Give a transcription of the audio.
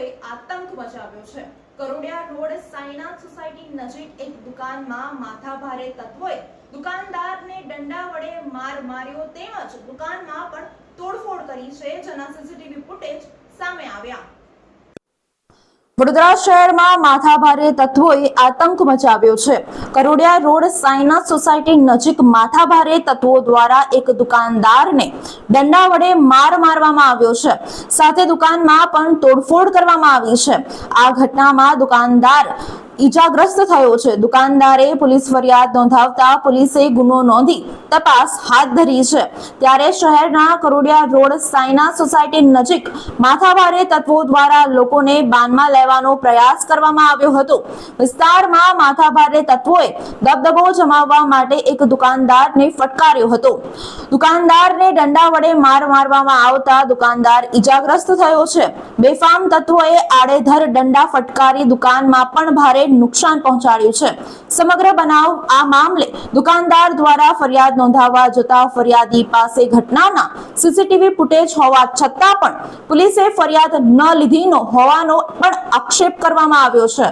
તત્વોએ આતંક મચાવ્યો છે. કરોડિયા રોડ સાઈનાથ સોસાયટી નજીક એક દુકાનમાં માથાભારે તત્વોએ દુકાનદારને દંડા વડે માર માર્યો તેમજ દુકાનમાં પણ તોડફોડ કરી છે. જેના સીસીટીવી ફૂટેજ સામે આવ્યા. વડોદરા શહેરમાં માથાભારે તત્વોએ આતંક મચાવ્યો છે. કરોડિયા રોડ સાઈનાથ સોસાયટી નજીક માથાભારે તત્વો દ્વારા એક દુકાનદારને દંડા વડે માર મારવામાં આવ્યો છે. સાથે દુકાનમાં પણ તોડફોડ કરવામાં આવી છે. આ ઘટનામાં દુકાનદાર ઈજાગ્રસ્ત થયો છે. દુકાનદારે પોલીસ ફરિયાદ નોંધાવતા પોલીસે ગુનો નોંધી તપાસ હાથ ધરી છે. ત્યારે શહેરના કરોડિયા રોડ સાયના સોસાયટી નજીક માથાભારે તત્વો દ્વારા લોકોને બાનમાં લેવાનો પ્રયાસ કરવામાં આવ્યો હતો. વિસ્તારમાં માથાભારે તત્વોએ દબદબો જમાવવા માટે એક દુકાનદારને ફટકાર્યો હતો. દુકાનદારને દંડા વડે માર મારવામાં આવતા દુકાનદાર ઈજાગ્રસ્ત થયો છે. બેફામ તત્વોએ આડેધર દંડા ફટકારી દુકાનમાં પણ ભારે નુકસાન પહોંચાડ્યું છે? સમગ્ર બનાવ આ મામલે દુકાનદાર દ્વારા ફરિયાદ નોંધાવવા જતા ફરિયાદી પાસે ઘટનાના સીસીટીવી ફૂટેજ હોવા છતાં પણ પોલીસે ફરિયાદ ન લીધીનો હોવાનો પણ આક્ષેપ કરવામાં આવ્યો છે.